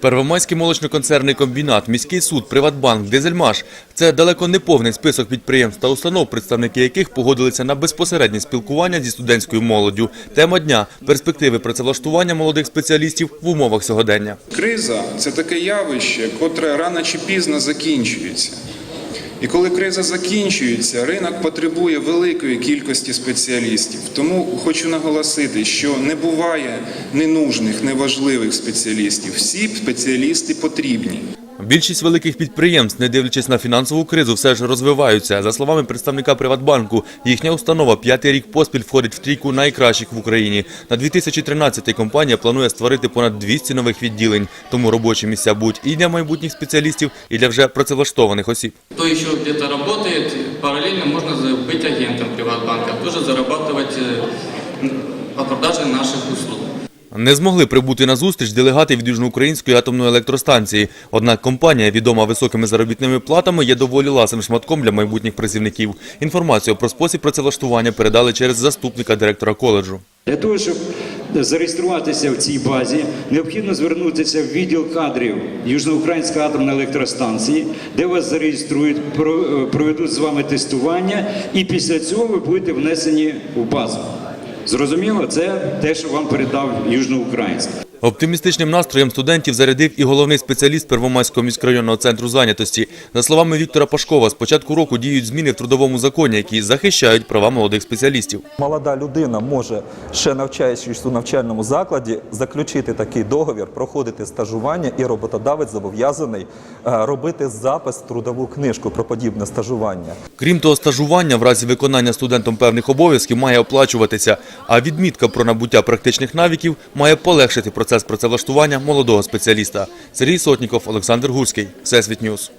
Первомайський молочно-концерний комбінат, міський суд, Приватбанк, Дизельмаш – це далеко не повний список підприємств та установ, представники яких погодилися на безпосереднє спілкування зі студентською молоддю. Тема дня – перспективи працевлаштування молодих спеціалістів в умовах сьогодення. Криза це таке явище, котре рано чи пізно закінчується. І коли криза закінчується, ринок потребує великої кількості спеціалістів. Тому хочу наголосити, що не буває ненужних, неважливих спеціалістів. Всі спеціалісти потрібні. Більшість великих підприємств, не дивлячись на фінансову кризу, все ж розвиваються. За словами представника Приватбанку, їхня установа п'ятий рік поспіль входить в трійку найкращих в Україні. На 2013 компанія планує створити понад 200 нових відділень, тому робочі місця будуть і для майбутніх спеціалістів, і для вже працевлаштованих осіб. Кто еще где-то работает, параллельно можно за- быть агентом Приватбанка, тоже зарабатывать э, по продаже наших услуг. Не змогли прибути на зустріч делегати від Южноукраїнської атомної електростанції. Однак компанія, відома високими заробітними платами, є доволі ласим шматком для майбутніх працівників. Інформацію про спосіб працевлаштування передали через заступника директора коледжу. Для того, щоб зареєструватися в цій базі, необхідно звернутися в відділ кадрів Южноукраїнської атомної електростанції, де вас зареєструють, проведуть з вами тестування, і після цього ви будете внесені в базу. Зрозуміло, це те, що вам передав Южноукраїнськ. Оптимістичним настроєм студентів зарядив і головний спеціаліст Первомайського міськрайонного центру зайнятості. За словами Віктора Пашкова, з початку року діють зміни в трудовому законі, які захищають права молодих спеціалістів. Молода людина може, ще навчаючись у навчальному закладі, заключити такий договір, проходити стажування, і роботодавець зобов'язаний е, робити запис в трудову книжку про подібне стажування. Крім того, стажування в разі виконання студентом певних обов'язків має оплачуватися, а відмітка про набуття практичних навиків має полегшити процес працевлаштування молодого спеціаліста. Сергій Сотніков, Олександр Гурський, Всесвіт Ньюс.